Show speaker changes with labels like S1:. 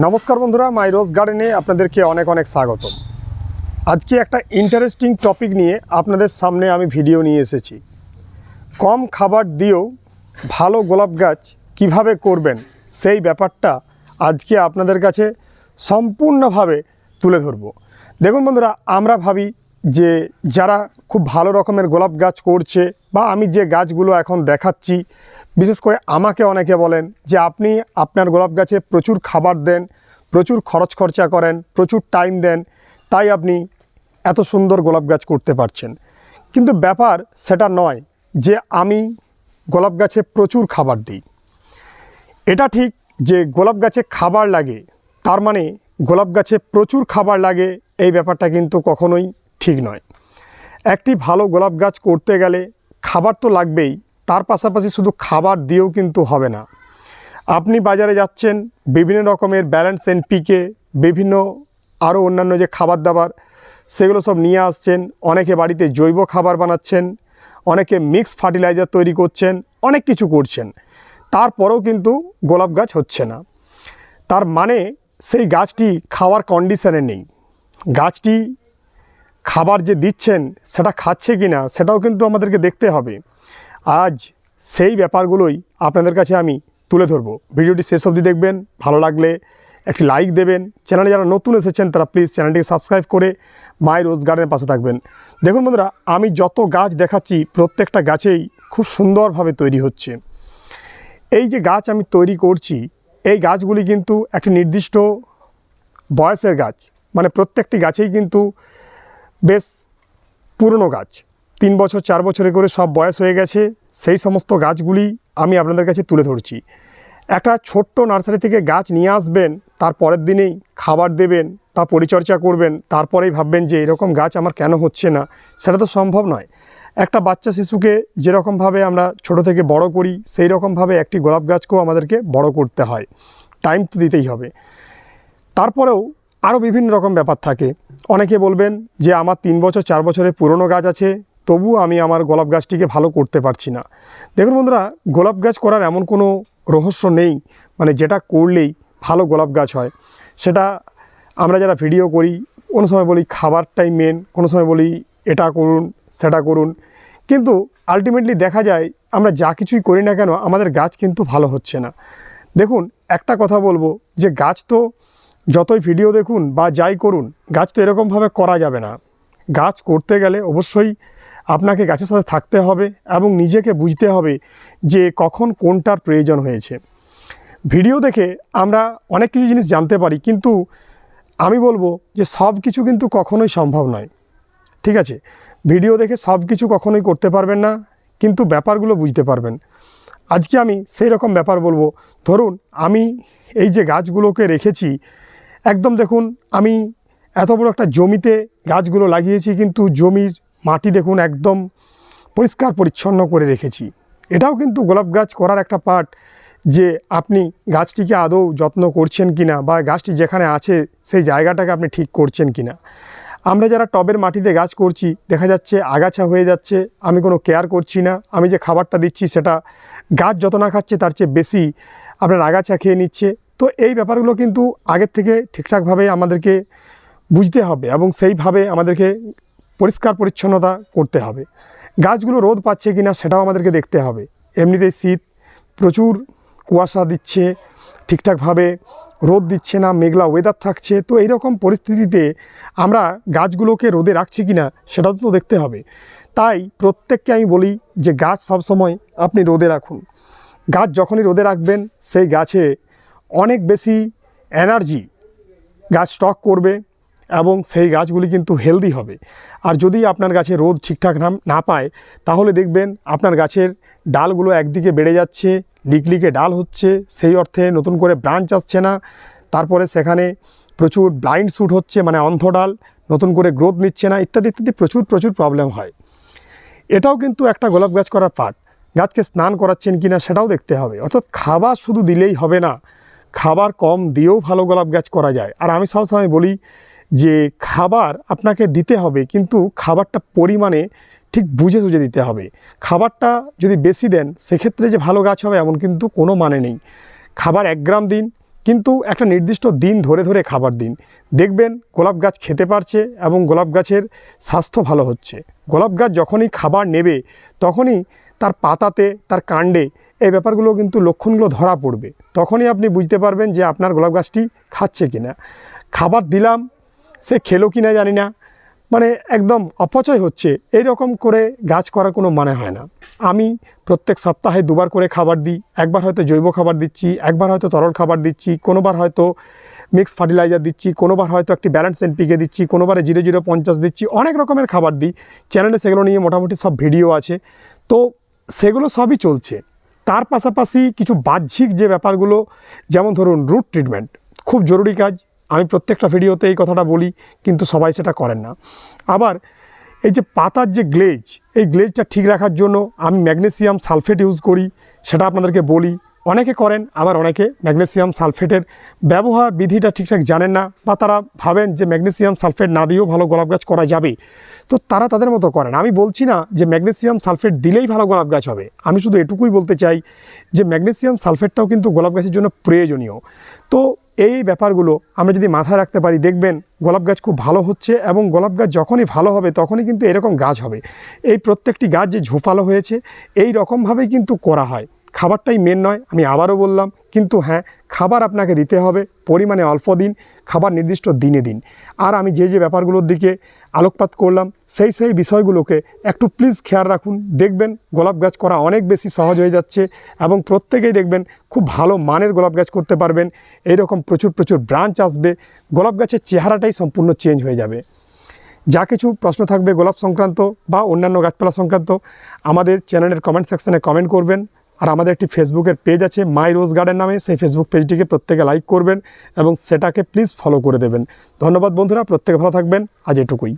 S1: নমস্কার বন্ধুরা মাই রোজ গার্ডেনে আপনাদেরকে অনেক অনেক স্বাগত আজকে একটা ইন্টারেস্টিং টপিক নিয়ে আপনাদের সামনে আমি ভিডিও নিয়ে এসেছি। কম খাবার দিয়েও ভালো গোলাপ গাছ কীভাবে করবেন, সেই ব্যাপারটা আজকে আপনাদের কাছে সম্পূর্ণভাবে তুলে ধরব। দেখুন বন্ধুরা, আমরা ভাবি যে যারা খুব ভালো রকমের গোলাপ গাছ করছে বা আমি যে গাছগুলো এখন দেখাচ্ছি বিশেষ করে আমাকে অনেকে বলেন যে আপনি আপনার গোলাপ গাছে প্রচুর খাবার দেন, প্রচুর খরচ খরচা করেন, প্রচুর টাইম দেন, তাই আপনি এত সুন্দর গোলাপ গাছ করতে পারছেন। কিন্তু ব্যাপার সেটা নয় যে আমি গোলাপ গাছে প্রচুর খাবার দিই। এটা ঠিক যে গোলাপ গাছে খাবার লাগে, তার মানে গোলাপ গাছে প্রচুর খাবার লাগে, এই ব্যাপারটা কিন্তু কখনোই ঠিক নয়। একটি ভালো গোলাপ গাছ করতে গেলে খাবার তো লাগবেই তার পাশাপাশি শুধু খাবার দিয়েও কিন্তু হবে না। আপনি বাজারে যাচ্ছেন, বিভিন্ন রকমের ব্যালেন্স এনপিকে বিভিন্ন আরও অন্যান্য যে খাবার দাবার, সেগুলো সব নিয়ে আসছেন, অনেকে বাড়িতে জৈব খাবার বানাচ্ছেন, অনেকে মিক্স ফার্টিলাইজার তৈরি করছেন, অনেক কিছু করছেন। তারপরেও কিন্তু গোলাপ গাছ হচ্ছে না। তার মানে সেই গাছটি খাওয়ার কন্ডিশনে নেই। গাছটি খাবার যে দিচ্ছেন, সেটা খাচ্ছে কি না সেটাও কিন্তু আমাদেরকে দেখতে হবে। আজ সেই ব্যাপারগুলোই আপনাদের কাছে আমি তুলে ধরবো। ভিডিওটি শেষ অবধি দেখবেন, ভালো লাগলে একটি লাইক দেবেন। চ্যানেলে যারা নতুন এসেছেন, তারা প্লিজ চ্যানেলটিকে সাবস্ক্রাইব করে মাই রোজ গার্ডেনের পাশে থাকবেন। দেখুন বন্ধুরা, আমি যত গাছ দেখাচ্ছি, প্রত্যেকটা গাছেই খুব সুন্দরভাবে তৈরি হচ্ছে। এই যে গাছ আমি তৈরি করছি, এই গাছগুলি কিন্তু একটি নির্দিষ্ট বয়সের গাছ। মানে প্রত্যেকটি গাছেই কিন্তু বেশ পুরনো গাছ। তিন বছর, চার বছরে করে সব বয়স হয়ে গেছে, সেই সমস্ত গাছগুলি আমি আপনাদের কাছে তুলে ধরছি। একটা ছোট্ট নার্সারি থেকে গাছ নিয়ে আসবেন, তার পরের দিনেই খাবার দেবেন, তা পরিচর্যা করবেন, তারপরেই ভাববেন যে এরকম গাছ আমার কেন হচ্ছে না। সেটা তো সম্ভব নয়। একটা বাচ্চা শিশুকে যেরকমভাবে আমরা ছোট থেকে বড় করি সেই রকমভাবে একটি গোলাপ গাছকেও আমাদেরকে বড় করতে হয়। টাইম তো দিতেই হবে। তারপরেও আরও বিভিন্ন রকম ব্যাপার থাকে। অনেকে বলবেন যে আমার তিন বছর, চার বছরের পুরনো গাছ আছে তবু আমি আমার গোলাপ গাছটিকে ভালো করতে পারছি না। দেখুন বন্ধুরা, গোলাপ গাছ করার এমন কোনো রহস্য নেই মানে যেটা করলেই ভালো গোলাপ গাছ হয়। সেটা আমরা যারা ভিডিও করি, কোনো সময় বলি খাবারটাই মেন কোনো সময় বলি এটা করুন, সেটা করুন। কিন্তু আলটিমেটলি দেখা যায়, আমরা যা কিছুই করি না কেন, আমাদের গাছ কিন্তু ভালো হচ্ছে না। দেখুন, একটা কথা বলব, যে গাছ তো যতই ভিডিও দেখুন বা যাই করুন, গাছ তো এরকমভাবে করা যাবে না। গাছ করতে গেলে অবশ্যই আপনাকে গাছের সাথে থাকতে হবে এবং নিজেকে বুঝতে হবে যে কখন কোনটার প্রয়োজন হয়েছে। ভিডিও দেখে আমরা অনেক কিছু জিনিস জানতে পারি, কিন্তু আমি বলব যে সব কিছু কিন্তু কখনোই সম্ভব নয়। ঠিক আছে? ভিডিও দেখে সব কিছু কখনোই করতে পারবেন না, কিন্তু ব্যাপারগুলো বুঝতে পারবেন। আজকে আমি সেই রকম ব্যাপার বলব। ধরুন, আমি এই যে গাছগুলোকে রেখেছি, একদম দেখুন, আমি এত বড় একটা জমিতে গাছগুলো লাগিয়েছি, কিন্তু জমির মাটি দেখুন একদম পরিষ্কার পরিচ্ছন্ন করে রেখেছি। এটাও কিন্তু গোলাপ গাছ করার একটা পার্ট যে আপনি গাছটিকে আদৌ যত্ন করছেন কিনা বা গাছটি যেখানে আছে সেই জায়গাটাকে আপনি ঠিক করছেন কিনা। আমরা যারা টবের মাটিতে গাছ করছি, দেখা যাচ্ছে আগাছা হয়ে যাচ্ছে, আমি কোনো কেয়ার করছি না, আমি যে খাবারটা দিচ্ছি সেটা গাছ যত না খাচ্ছে তার চেয়ে বেশি আপনার আগাছা খেয়ে নিচ্ছে। তো এই ব্যাপারগুলো কিন্তু আগের থেকে ঠিকঠাকভাবে আমাদেরকে বুঝতে হবে এবং সেইভাবে আমাদেরকে পরিষ্কার পরিচ্ছন্নতা করতে হবে। গাছগুলো রোদ পাচ্ছে কি না সেটাও আমাদেরকে দেখতে হবে। এমনিতেই শীত, প্রচুর কুয়াশা দিচ্ছে, ঠিকঠাকভাবে রোদ দিচ্ছে না, মেঘলা ওয়েদার থাকছে। তো এইরকম পরিস্থিতিতে আমরা গাছগুলোকে রোদে রাখছি কি না সেটাও তো দেখতে হবে। তাই প্রত্যেককে আমি বলি যে গাছ সবসময় আপনি রোদে রাখুন। গাছ যখনই রোদে রাখবেন, সেই গাছে অনেক বেশি এনার্জি গাছ স্টক করবে। এবং সেই গাছগুলি কিন্তু হেলদি হবে। আর যদি আপনার গাছে রোদ ঠিকঠাক না পায়, তাহলে দেখবেন আপনার গাছের ডালগুলো একদিকে বেড়ে যাচ্ছে, লিকলিকে ডাল হচ্ছে, সেই অর্থে নতুন করে ব্রাঞ্চ আসছে না। তারপরে সেখানে প্রচুর ব্লাইন্ড শ্যুট হচ্ছে মানে অন্ধ ডাল, নতুন করে গ্রোথ নিচ্ছে না, ইত্যাদি ইত্যাদি প্রচুর প্রচুর প্রবলেম হয়। এটাও কিন্তু একটা গোলাপ গাছ করার পার্ট গাছকে স্নান করাচ্ছেন কি না সেটাও দেখতে হবে। অর্থাৎ খাবার শুধু দিলেই হবে না। খাবার কম দিয়েও ভালো গোলাপ গাছ করা যায়। আর আমি সবসময় বলি যে খাবার আপনাকে দিতে হবে, কিন্তু খাবারটা পরিমাণে ঠিক বুঝে সুঝে দিতে হবে। খাবারটা যদি বেশি দেন, সেক্ষেত্রে যে ভালো গাছ হবে এমন কিন্তু কোনো মানে নেই। খাবার এক গ্রাম দিন, কিন্তু একটা নির্দিষ্ট দিন ধরে ধরে খাবার দিন। দেখবেন গোলাপ গাছ খেতে পারছে এবং গোলাপ গাছের স্বাস্থ্য ভালো হচ্ছে। গোলাপ গাছ যখনই খাবার নেবে, তখনই তার পাতাতে, তার কাণ্ডে এই ব্যাপারগুলো কিন্তু লক্ষণগুলো ধরা পড়বে। তখনই আপনি বুঝতে পারবেন যে আপনার গোলাপ গাছটি খাচ্ছে কিনা। খাবার দিলাম সে খেলো কি না জানি না। মানে একদম অপচয় হচ্ছে। এই রকম করে গাছ করার কোনো মানে হয় না। আমি প্রত্যেক সপ্তাহে দুবার করে খাবার দিই। একবার হয়তো জৈব খাবার দিচ্ছি, একবার হয়তো তরল খাবার দিচ্ছি, কোনোবার হয়তো মিক্স ফার্টিলাইজার দিচ্ছি, কোনোবার হয়তো একটি ব্যালেন্স এনপিকে দিচ্ছি, কোনোবারে জিরো জিরো পঞ্চাশ দিচ্ছি, অনেক রকমের খাবার দিই। চ্যানেলে সেগুলো নিয়ে মোটামুটি সব ভিডিও আছে। তো সেগুলো সবই চলছে। তার পাশাপাশি কিছু বাহ্যিক যে ব্যাপারগুলো, যেমন ধরুন রুট ট্রিটমেন্ট খুব জরুরি কাজ। আমি প্রত্যেকটা ভিডিওতে এই কথাটা বলি, কিন্তু সবাই সেটা করেন না। আবার এই যে পাতার যে গ্লেজ, এই গ্লেজটা ঠিক রাখার জন্য আমি ম্যাগনেসিয়াম সালফেট ইউজ করি, সেটা আপনাদেরকে বলি। অনেকে করেন, আবার অনেকে ম্যাগনেসিয়াম সালফেটের ব্যবহার বিধিটা ঠিকঠাক জানেন না, বা তারা ভাবেন যে ম্যাগনেসিয়াম সালফেট না দিয়েও ভালো গোলাপ গাছ করা যাবে। তো তারা তাদের মতো করেন। আমি বলছি না যে ম্যাগনেসিয়াম সালফেট দিলেই ভালো গোলাপ গাছ হবে। আমি শুধু এটুকুই বলতে চাই যে ম্যাগনেসিয়াম সালফেটটাও কিন্তু গোলাপ গাছের জন্য প্রয়োজনীয়। তো এই ব্যাপারগুলো আমরা যদি মাথায় রাখতে পারি, দেখবেন গোলাপ গাছ খুব ভালো হচ্ছে এবং গোলাপ গাছ যখনই ভালো হবে তখনই কিন্তু এরকম গাছ হবে। এই প্রত্যেকটি গাছ যে ঝোপালো হয়েছে, এই রকমভাবেই কিন্তু করা হয়। খাবারটাই মেন নয়, আমি আবারও বললাম। কিন্তু হ্যাঁ খাবার আপনাকে দিতে হবে, পরিমাণে অল্প দিন, খাবার নির্দিষ্ট দিনে দিন। আর আমি যে যে ব্যাপারগুলোর দিকে আলোকপাত করলাম, সেই সেই বিষয়গুলোকে একটু প্লিজ খেয়াল রাখুন। দেখবেন গোলাপ গাছ করা অনেক বেশি সহজ হয়ে যাচ্ছে এবং প্রত্যেকেই দেখবেন খুব ভালো মানের গোলাপ গাছ করতে পারবেন। এইরকম প্রচুর প্রচুর ব্রাঞ্চ আসবে, গোলাপ গাছের চেহারাটাই সম্পূর্ণ চেঞ্জ হয়ে যাবে। যা কিছু প্রশ্ন থাকবে গোলাপ সংক্রান্ত বা অন্যান্য গাছপালা সংক্রান্ত, আমাদের চ্যানেলের কমেন্ট সেকশনে কমেন্ট করবেন। আর আমাদের একটি ফেসবুকের পেজ আছে মাই রোজ গার্ডেন নামে। সেই ফেসবুক পেজটিকে প্রত্যেকে লাইক করবেন এবং সেটাকে প্লিজ ফলো করে দেবেন। ধন্যবাদ বন্ধুরা, প্রত্যেকে ভালো থাকবেন। আজ এটুকুই।